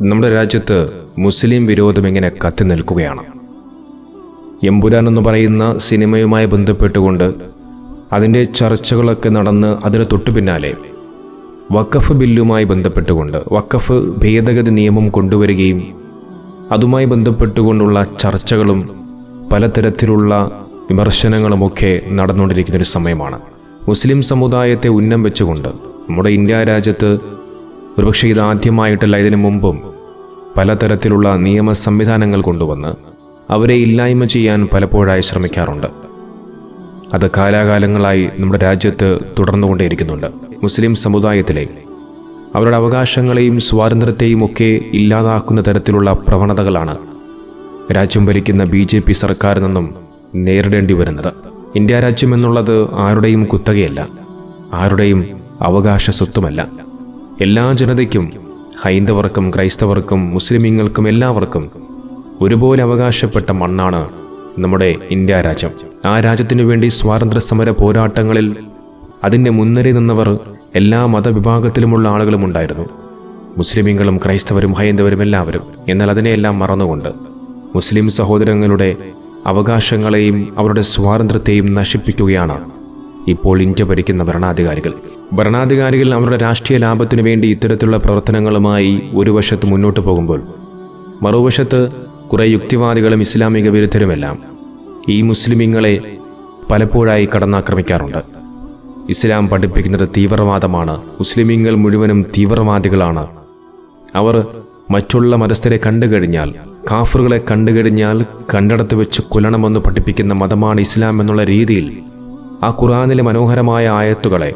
നമ്മുടെ രാജ്യത്ത് മുസ്ലിം വിരോധം എങ്ങനെ കത്തി നിൽക്കുകയാണ്. എമ്പുരാൻ എന്ന് പറയുന്ന സിനിമയുമായി ബന്ധപ്പെട്ടുകൊണ്ട് അതിന്റെ ചർച്ചകളൊക്കെ നടന്ന് അതിന് തൊട്ടു പിന്നാലെ വക്കഫ് ബില്ലുമായി ബന്ധപ്പെട്ടുകൊണ്ട് വക്കഫ് ഭേദഗതി നിയമം കൊണ്ടുവരികയും അതുമായി ബന്ധപ്പെട്ടുകൊണ്ടുള്ള ചർച്ചകളും പലതരത്തിലുള്ള വിമർശനങ്ങളുമൊക്കെ നടന്നുകൊണ്ടിരിക്കുന്ന ഒരു സമയമാണ്. മുസ്ലിം സമുദായത്തെ ഉന്നം വെച്ചുകൊണ്ട് നമ്മുടെ ഇന്ത്യ രാജ്യത്ത് ഒരുപക്ഷെ ഇതാദ്യമായിട്ടല്ല ഇതിനു മുമ്പും പലതരത്തിലുള്ള നിയമ സംവിധാനങ്ങൾ കൊണ്ടുവന്ന് അവരെ ഇല്ലായ്മ ചെയ്യാൻ പലപ്പോഴായി ശ്രമിക്കാറുണ്ട്. അത് കാലാകാലങ്ങളായി നമ്മുടെ രാജ്യത്ത് തുടർന്നുകൊണ്ടേയിരിക്കുന്നുണ്ട്. മുസ്ലിം സമുദായത്തിലെ അവരുടെ അവകാശങ്ങളെയും സ്വാതന്ത്ര്യത്തെയും ഒക്കെ ഇല്ലാതാക്കുന്ന തരത്തിലുള്ള പ്രവണതകളാണ് രാജ്യം ഭരിക്കുന്ന ബി ജെ പി സർക്കാരിൽ നിന്നും നേരിടേണ്ടി വരുന്നത്. ഇന്ത്യ രാജ്യം എന്നുള്ളത് ആരുടെയും കുത്തകയല്ല ആരുടെയും അവകാശ സ്വത്തുമല്ല. എല്ലാ ജനതയ്ക്കും ഹൈന്ദവർക്കും ക്രൈസ്തവർക്കും മുസ്ലിമീങ്ങൾക്കും എല്ലാവർക്കും ഒരുപോലെ അവകാശപ്പെട്ട മണ്ണാണ് നമ്മുടെ ഇന്ത്യ രാജ്യം. ആ രാജ്യത്തിനു വേണ്ടി സ്വാതന്ത്ര്യ സമര പോരാട്ടങ്ങളിൽ അതിന്റെ മുൻനിര നിന്നവർ എല്ലാ മതവിഭാഗത്തിലുമുള്ള ആളുകളും ഉണ്ടായിരുന്നു. മുസ്ലിമീങ്ങളും ക്രൈസ്തവരും ഹൈന്ദവരും എല്ലാവരും. എന്നാൽ അതിനെയെല്ലാം മറന്നുകൊണ്ട് മുസ്ലിം സഹോദരങ്ങളുടെ അവകാശങ്ങളെയും അവരുടെ സ്വാതന്ത്ര്യത്തെയും നശിപ്പിക്കുകയാണ് ഇപ്പോൾ ഇന്ത്യ ഭരിക്കുന്ന ഭരണാധികാരികൾ. ഭരണാധികാരികൾ അവരുടെ രാഷ്ട്രീയ ലാഭത്തിനു വേണ്ടി ഇത്തരത്തിലുള്ള പ്രവർത്തനങ്ങളുമായി ഒരു വശത്ത് മുന്നോട്ട് പോകുമ്പോൾ മറുവശത്ത് കുറേ യുക്തിവാദികളും ഇസ്ലാമിക വിരുദ്ധരുമെല്ലാം ഈ മുസ്ലിമീങ്ങളെ പലപ്പോഴായി കടന്നാക്രമിക്കാറുണ്ട്. ഇസ്ലാം പഠിപ്പിക്കുന്നത് തീവ്രവാദമാണ്. മുസ്ലിമീങ്ങൾ മുഴുവനും തീവ്രവാദികളാണ്. അവർ മറ്റുള്ള മതസ്ഥരെ കണ്ടുകഴിഞ്ഞാൽ കാഫറുകളെ കണ്ടു കഴിഞ്ഞാൽ കണ്ടിടത്ത് വെച്ച് കൊല്ലണമെന്ന് പഠിപ്പിക്കുന്ന മതമാണ് ഇസ്ലാം എന്നുള്ള രീതിയിൽ ആ ഖുറാനിലെ മനോഹരമായ ആയത്തുകളെ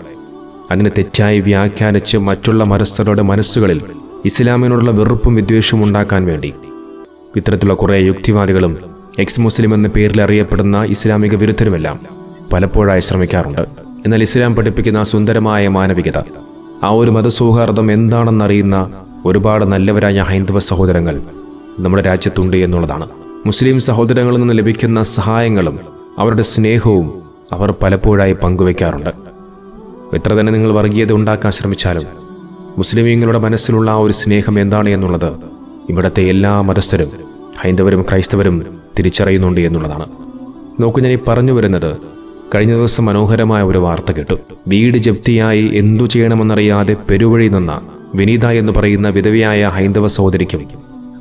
അതിനെ തെറ്റായി വ്യാഖ്യാനിച്ച് മറ്റുള്ള മതസ്ഥരുടെ മനസ്സുകളിൽ ഇസ്ലാമിനോടുള്ള വെറുപ്പും വിദ്വേഷവും ഉണ്ടാക്കാൻ വേണ്ടി. ഇത്തരത്തിലുള്ള കുറേ യുക്തിവാദികളും എക്സ് മുസ്ലിം എന്ന പേരിൽ അറിയപ്പെടുന്ന ഇസ്ലാമിക വിരുദ്ധരുമെല്ലാം പലപ്പോഴായി ശ്രമിക്കാറുണ്ട്. എന്നാൽ ഇസ്ലാം പഠിപ്പിക്കുന്ന സുന്ദരമായ മാനവികത ആ ഒരു മതസൗഹാർദ്ദം എന്താണെന്നറിയുന്ന ഒരുപാട് നല്ലവരായ ഹൈന്ദവ സഹോദരങ്ങൾ നമ്മുടെ രാജ്യത്തുണ്ട് എന്നുള്ളതാണ്. മുസ്ലിം സഹോദരങ്ങളിൽ നിന്ന് ലഭിക്കുന്ന സഹായങ്ങളും അവരുടെ സ്നേഹവും അവർ പലപ്പോഴായി പങ്കുവയ്ക്കാറുണ്ട് എത്ര തന്നെ നിങ്ങൾ വർഗീയത ഉണ്ടാക്കാൻ ശ്രമിച്ചാലും മുസ്ലിമീങ്ങളുടെ മനസ്സിലുള്ള ആ ഒരു സ്നേഹം എന്താണ് എന്നുള്ളത് ഇവിടുത്തെ എല്ലാ മതസ്ഥരും ഹൈന്ദവരും ക്രൈസ്തവരും തിരിച്ചറിയുന്നുണ്ട് എന്നുള്ളതാണ്. നോക്കൂ ഞാൻ ഈ പറഞ്ഞു വരുന്നത് കഴിഞ്ഞ ദിവസം മനോഹരമായ ഒരു വാർത്ത കേട്ടു. വീട് ജപ്തിയായി എന്തു ചെയ്യണമെന്നറിയാതെ പെരുവഴി നിന്ന വിനീത എന്ന് പറയുന്ന വിധവയായ ഹൈന്ദവ സഹോദരിക്കും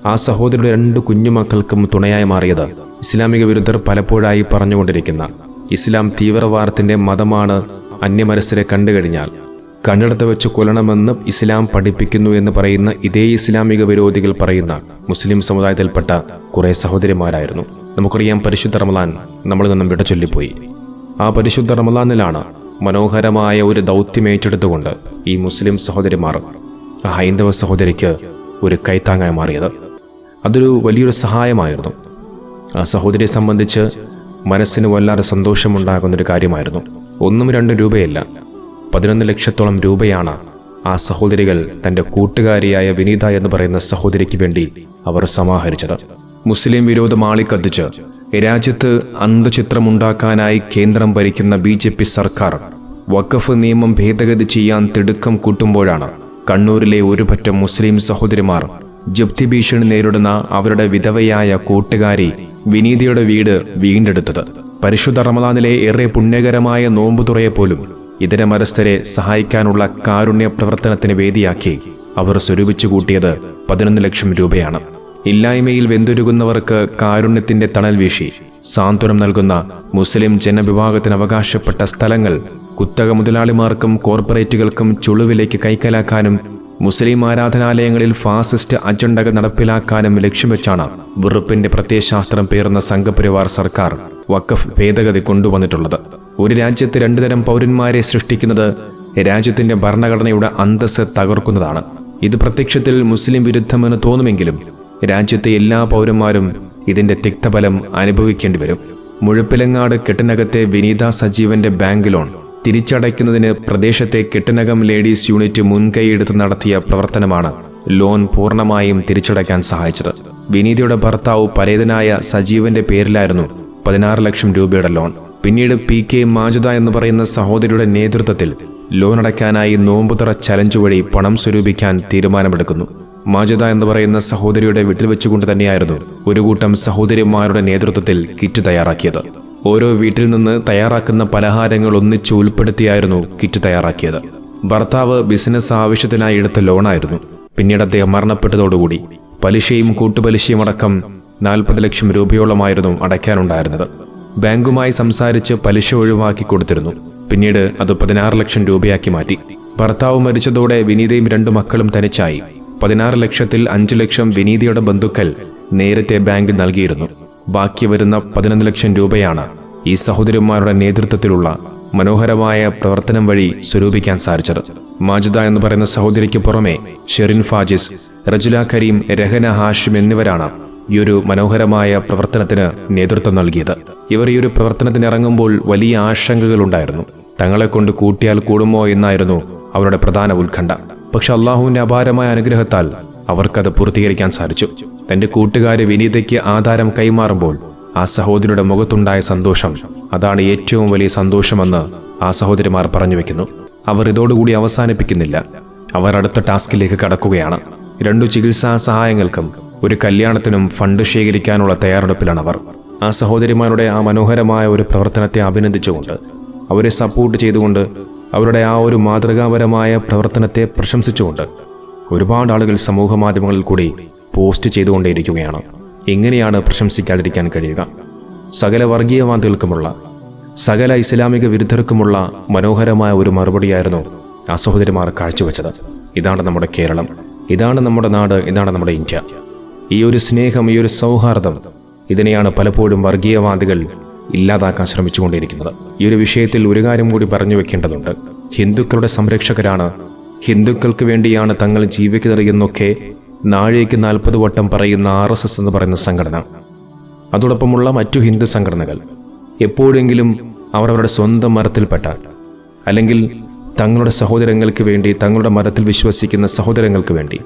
ആ സഹോദരിയുടെ രണ്ട് കുഞ്ഞുമക്കൾക്കും തുണയായി മാറിയത് ഇസ്ലാമിക വിരുദ്ധർ പലപ്പോഴായി പറഞ്ഞുകൊണ്ടിരിക്കുന്ന ഇസ്ലാം തീവ്രവാദത്തിന്റെ മതമാണ് അന്യമനസ്സരെ കണ്ടു കഴിഞ്ഞാൽ കണ്ണിടത്ത് വെച്ച് കൊല്ലണമെന്ന് ഇസ്ലാം പഠിപ്പിക്കുന്നു എന്ന് പറയുന്ന ഇതേ ഇസ്ലാമിക വിരോധികൾ പറയുന്ന മുസ്ലിം സമുദായത്തിൽപ്പെട്ട കുറേ സഹോദരിമാരായിരുന്നു. നമുക്കറിയാം പരിശുദ്ധ റമലാൻ നമ്മൾ നിന്നും വിട ചൊല്ലിപ്പോയി. ആ പരിശുദ്ധ റമലാനിലാണ് മനോഹരമായ ഒരു ദൗത്യം ഏറ്റെടുത്തുകൊണ്ട് ഈ മുസ്ലിം സഹോദരിമാർ ആ ഹൈന്ദവ സഹോദരിക്ക് ഒരു കൈത്താങ്ങായി മാറിയത്. അതൊരു വലിയൊരു സഹായമായിരുന്നു. ആ സഹോദരിയെ സംബന്ധിച്ച് മനസ്സിന് വല്ലാതെ സന്തോഷമുണ്ടാകുന്നൊരു കാര്യമായിരുന്നു. ഒന്നും രണ്ടും രൂപയല്ല. പതിനൊന്ന് ലക്ഷത്തോളം രൂപയാണ് ആ സഹോദരികൾ തന്റെ കൂട്ടുകാരിയായ വിനീത എന്ന് പറയുന്ന സഹോദരിക്ക് വേണ്ടി അവർ സമാഹരിച്ചത്. മുസ്ലിം വിരോധം ആളിക്കത്തിച്ച് രാജ്യത്ത് അന്തചിത്രമുണ്ടാക്കാനായി കേന്ദ്രം ഭരിക്കുന്ന ബി ജെ പി സർക്കാർ വഖഫ് നിയമം ഭേദഗതി ചെയ്യാൻ തിടുക്കം കൂട്ടുമ്പോഴാണ് കണ്ണൂരിലെ ഒരുപറ്റം മുസ്ലിം സഹോദരിമാർ ജപ്തി ഭീഷണി നേരിടുന്ന അവരുടെ വിധവയായ കൂട്ടുകാരി വിനീതയുടെ വീട് വീണ്ടെടുത്തത്. പരിശുദ്ധ റമദാനിലെ ഏറെ പുണ്യകരമായ നോമ്പുതുറയെപ്പോലും ഇതര മതസ്ഥരെ സഹായിക്കാനുള്ള കാരുണ്യ പ്രവർത്തനത്തിന് വേദിയാക്കി അവർ സ്വരൂപിച്ചു കൂട്ടിയത് പതിനൊന്ന് ലക്ഷം രൂപയാണ്. ഇല്ലായ്മയിൽ വെന്തുരുകുന്നവർക്ക് കാരുണ്യത്തിന്റെ തണൽ വീശി സാന്ത്വനം നൽകുന്ന മുസ്ലിം ജനവിഭാഗത്തിന് അവകാശപ്പെട്ട സ്ഥലങ്ങൾ കുത്തക മുതലാളിമാർക്കും കോർപ്പറേറ്റുകൾക്കും ചുളുവിലേക്ക് കൈക്കലാക്കാനും മുസ്ലിം ആരാധനാലയങ്ങളിൽ ഫാസിസ്റ്റ് അജണ്ടകൾ നടപ്പിലാക്കാനും ലക്ഷ്യം വെച്ചാണ് വെറുപ്പിന്റെ പ്രത്യയശാസ്ത്രം പേർന്ന സംഘപരിവാർ സർക്കാർ വഖഫ് ഭേദഗതി കൊണ്ടുവന്നിട്ടുള്ളത്. ഒരു രാജ്യത്ത് രണ്ടു തരം പൗരന്മാരെ സൃഷ്ടിക്കുന്നത് രാജ്യത്തിന്റെ ഭരണഘടനയുടെ അന്തസ് തകർക്കുന്നതാണ്. ഇത് പ്രത്യക്ഷത്തിൽ മുസ്ലിം വിരുദ്ധമെന്ന് തോന്നുമെങ്കിലും രാജ്യത്തെ എല്ലാ പൗരന്മാരും ഇതിന്റെ തിക്തഫലം അനുഭവിക്കേണ്ടി വരും. മുഴപ്പിലങ്ങാട് കെട്ടിനകത്തെ വിനീത സജീവന്റെ ബാങ്ക് ലോൺ തിരിച്ചടയ്ക്കുന്നതിന് പ്രദേശത്തെ കെട്ടിനകം ലേഡീസ് യൂണിറ്റ് മുൻകൈയെടുത്ത് നടത്തിയ പ്രവർത്തനമാണ് ലോൺ പൂർണമായും തിരിച്ചടയ്ക്കാൻ സഹായിച്ചത്. വിനീതയുടെ ഭർത്താവ് പരേതനായ സജീവന്റെ പേരിലായിരുന്നു പതിനാറ് ലക്ഷം രൂപയുടെ ലോൺ. പിന്നീട് പി കെ മാജിദ എന്ന് പറയുന്ന സഹോദരിയുടെ നേതൃത്വത്തിൽ ലോൺ അടയ്ക്കാനായി നോമ്പുതറ ചലഞ്ച് വഴി പണം സ്വരൂപിക്കാൻ തീരുമാനമെടുക്കുന്നു. മാജിദ എന്ന് പറയുന്ന സഹോദരിയുടെ വീട്ടിൽ വെച്ചുകൊണ്ട് തന്നെയായിരുന്നു ഒരു കൂട്ടം സഹോദരിമാരുടെ നേതൃത്വത്തിൽ കിറ്റ് തയ്യാറാക്കിയത്. ഓരോ വീട്ടിൽ നിന്ന് തയ്യാറാക്കുന്ന പലഹാരങ്ങൾ ഒന്നിച്ച് ഉൾപ്പെടുത്തിയായിരുന്നു കിറ്റ് തയ്യാറാക്കിയത്. ഭർത്താവ് ബിസിനസ് ആവശ്യത്തിനായി എടുത്ത ലോണായിരുന്നു. പിന്നീട് അദ്ദേഹം മരണപ്പെട്ടതോടുകൂടി പലിശയും കൂട്ടുപലിശയും അടക്കം നാൽപ്പത് ലക്ഷം രൂപയോളമായിരുന്നു അടയ്ക്കാനുണ്ടായിരുന്നത്. ബാങ്കുമായി സംസാരിച്ച് പലിശ ഒഴിവാക്കി കൊടുത്തിരുന്നു. പിന്നീട് അത് പതിനാറ് ലക്ഷം രൂപയാക്കി മാറ്റി. ഭർത്താവ് മരിച്ചതോടെ വിനീതയും രണ്ടു മക്കളും തനിച്ചായി. പതിനാറ് ലക്ഷത്തിൽ അഞ്ചു ലക്ഷം വിനീതയുടെ ബന്ധുക്കൾ നേരത്തെ ബാങ്കിൽ നൽകിയിരുന്നു. ബാക്കി വരുന്ന പതിനൊന്ന് ലക്ഷം രൂപയാണ് ഈ സഹോദരിമാരുടെ നേതൃത്വത്തിലുള്ള മനോഹരമായ പ്രവർത്തനം വഴി സ്വരൂപിക്കാൻ സാധിച്ചത്. മാജിദ എന്ന് പറയുന്ന സഹോദരിക്ക് പുറമെ ഷെറിൻ ഫാജിസ് റജുല കരീം രഹന ഹാഷിം എന്നിവരാണ് ഈ ഒരു മനോഹരമായ പ്രവർത്തനത്തിന് നേതൃത്വം നൽകിയത്. ഇവർ ഈ ഒരു പ്രവർത്തനത്തിന് ഇറങ്ങുമ്പോൾ വലിയ ആശങ്കകൾ ഉണ്ടായിരുന്നു. തങ്ങളെ കൊണ്ട് കൂട്ടിയാൽ കൂടുമോ എന്നായിരുന്നു അവരുടെ പ്രധാന ഉത്കണ്ഠ. പക്ഷെ അള്ളാഹുവിന്റെ അപാരമായ അനുഗ്രഹത്താൽ അവർക്കത് പൂർത്തീകരിക്കാൻ സാധിച്ചു. തന്റെ കൂട്ടുകാരെ വിനീതയ്ക്ക് ആധാരം കൈമാറുമ്പോൾ ആ സഹോദരിയുടെ മുഖത്തുണ്ടായ സന്തോഷം അതാണ് ഏറ്റവും വലിയ സന്തോഷമെന്ന് ആ സഹോദരിമാർ പറഞ്ഞു വെക്കുന്നു. അവർ ഇതോടുകൂടി അവസാനിപ്പിക്കുന്നില്ല. അവർ അടുത്ത ടാസ്കിലേക്ക് കടക്കുകയാണ്. രണ്ടു ചികിത്സാ സഹായങ്ങൾക്കും ഒരു കല്യാണത്തിനും ഫണ്ട് ശേഖരിക്കാനുള്ള തയ്യാറെടുപ്പിലാണ് അവർ ആ സഹോദരിമാരുടെ ആ മനോഹരമായ ഒരു പ്രവർത്തനത്തെ അഭിനന്ദിച്ചുകൊണ്ട് അവരെ സപ്പോർട്ട് ചെയ്തുകൊണ്ട് അവരുടെ ആ ഒരു മാതൃകാപരമായ പ്രവർത്തനത്തെ പ്രശംസിച്ചുകൊണ്ട് ഒരുപാട് ആളുകൾ സമൂഹ മാധ്യമങ്ങളിൽ കൂടി പോസ്റ്റ് ചെയ്തുകൊണ്ടേയിരിക്കുകയാണ്. എങ്ങനെയാണ് പ്രശംസിക്കാതിരിക്കാൻ കഴിയുക? സകല വർഗീയവാദികൾക്കുമുള്ള സകല ഇസ്ലാമിക വിരുദ്ധർക്കുമുള്ള മനോഹരമായ ഒരു മറുപടിയായിരുന്നു ആ സഹോദരിമാർ കാഴ്ചവെച്ചത്. ഇതാണ് നമ്മുടെ കേരളം. ഇതാണ് നമ്മുടെ നാട്. ഇതാണ് നമ്മുടെ ഇന്ത്യ. ഈ ഒരു സ്നേഹം ഈ ഒരു സൗഹാർദ്ദം ഇതിനെയാണ് പലപ്പോഴും വർഗീയവാദികൾ ഇല്ലാതാക്കാൻ ശ്രമിച്ചുകൊണ്ടിരിക്കുന്നത്. ഈ ഒരു വിഷയത്തിൽ ഒരു കാര്യം കൂടി പറഞ്ഞു വെക്കേണ്ടതുണ്ട്. ഹിന്ദുക്കളുടെ സംരക്ഷകരാണ്. ഹിന്ദുക്കൾക്ക് വേണ്ടിയാണ് തങ്ങൾ ജീവിക്കുന്നത് എന്നൊക്കെ നാഴേക്ക് നാൽപ്പത് വട്ടം പറയുന്ന ആർ എസ് എസ് എന്ന് പറയുന്ന സംഘടന. അതോടൊപ്പമുള്ള മറ്റു ഹിന്ദു സംഘടനകൾ. എപ്പോഴെങ്കിലും അവർ അവരുടെ സ്വന്തം മരത്തിൽപ്പെട്ട അല്ലെങ്കിൽ തങ്ങളുടെ സഹോദരങ്ങൾക്ക് വേണ്ടി തങ്ങളുടെ മതത്തിൽ വിശ്വസിക്കുന്ന സഹോദരങ്ങൾക്ക് വേണ്ടി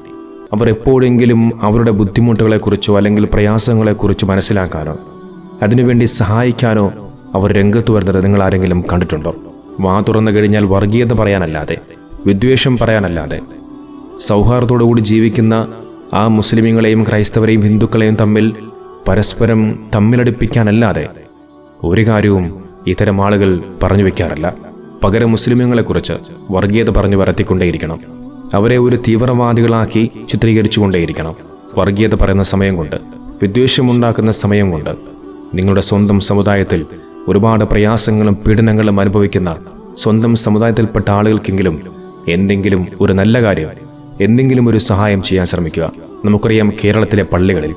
അവർ എപ്പോഴെങ്കിലും അവരുടെ ബുദ്ധിമുട്ടുകളെക്കുറിച്ചോ അല്ലെങ്കിൽ പ്രയാസങ്ങളെക്കുറിച്ച് മനസ്സിലാക്കാനോ അതിനുവേണ്ടി സഹായിക്കാനോ അവർ രംഗത്ത് വരുന്നത് നിങ്ങൾ ആരെങ്കിലും കണ്ടിട്ടുണ്ടോ? വാ തുറന്നു കഴിഞ്ഞാൽ വർഗീയത പറയാനല്ലാതെ വിദ്വേഷം പറയാനല്ലാതെ സൗഹാർദ്ദത്തോടുകൂടി ജീവിക്കുന്ന ആ മുസ്ലിമീങ്ങളെയും ക്രൈസ്തവരെയും ഹിന്ദുക്കളെയും തമ്മിൽ പരസ്പരം തമ്മിലടിപ്പിക്കാനല്ലാതെ ഒരു കാര്യവും ഇത്തരം ആളുകൾ പറഞ്ഞു വയ്ക്കാറില്ല. പകരം മുസ്ലിമീങ്ങളെക്കുറിച്ച് വർഗീയത പറഞ്ഞു വരത്തിക്കൊണ്ടേയിരിക്കണം അവരെ ഒരു തീവ്രവാദികളാക്കി ചിത്രീകരിച്ചുകൊണ്ടേയിരിക്കണം. വർഗീയത പറയുന്ന സമയം കൊണ്ട് വിദ്വേഷമുണ്ടാക്കുന്ന സമയം കൊണ്ട് നിങ്ങളുടെ സ്വന്തം സമുദായത്തിൽ ഒരുപാട് പ്രയാസങ്ങളും പീഡനങ്ങളും അനുഭവിക്കുന്ന സ്വന്തം സമുദായത്തിൽപ്പെട്ട ആളുകൾക്കെങ്കിലും എന്തെങ്കിലും ഒരു നല്ല കാര്യം എന്തെങ്കിലും ഒരു സഹായം ചെയ്യാൻ ശ്രമിക്കുക. നമുക്കറിയാം കേരളത്തിലെ പള്ളികളിൽ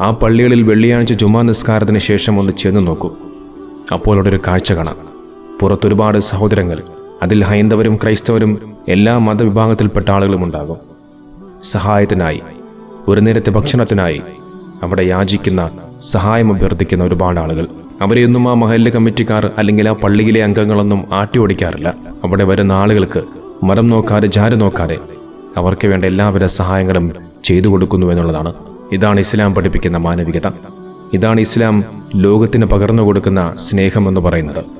ആ പള്ളികളിൽ വെള്ളിയാഴ്ച ജുമാ നിസ്കാരത്തിന് ശേഷം ഒന്ന് ചെന്ന് നോക്കൂ. അപ്പോൾ അവിടെ ഒരു കാഴ്ച കാണാം. പുറത്തൊരുപാട് സഹോദരങ്ങൾ അതിൽ ഹൈന്ദവരും ക്രൈസ്തവരും എല്ലാ മതവിഭാഗത്തിൽപ്പെട്ട ആളുകളും ഉണ്ടാകും. സഹായത്തിനായി ഒരു നേരത്തെ ഭക്ഷണത്തിനായി അവിടെ യാചിക്കുന്ന സഹായം അഭ്യർത്ഥിക്കുന്ന ഒരുപാട് ആളുകൾ. അവരെയൊന്നും ആ മഹല്ല് കമ്മിറ്റിക്കാർ അല്ലെങ്കിൽ ആ പള്ളിയിലെ അംഗങ്ങളൊന്നും ആട്ടി ഓടിക്കാറില്ല. അവിടെ വരുന്ന ആളുകൾക്ക് മരം നോക്കാതെ ജാര നോക്കാതെ അവർക്ക് വേണ്ട എല്ലാവിധ സഹായങ്ങളും ചെയ്തു കൊടുക്കുന്നു എന്നുള്ളതാണ്. ഇതാണ് ഇസ്ലാം പഠിപ്പിക്കുന്ന മാനവികത. ഇതാണ് ഇസ്ലാം ലോകത്തിന് പകർന്നു കൊടുക്കുന്ന സ്നേഹം എന്ന് പറയുന്നത്.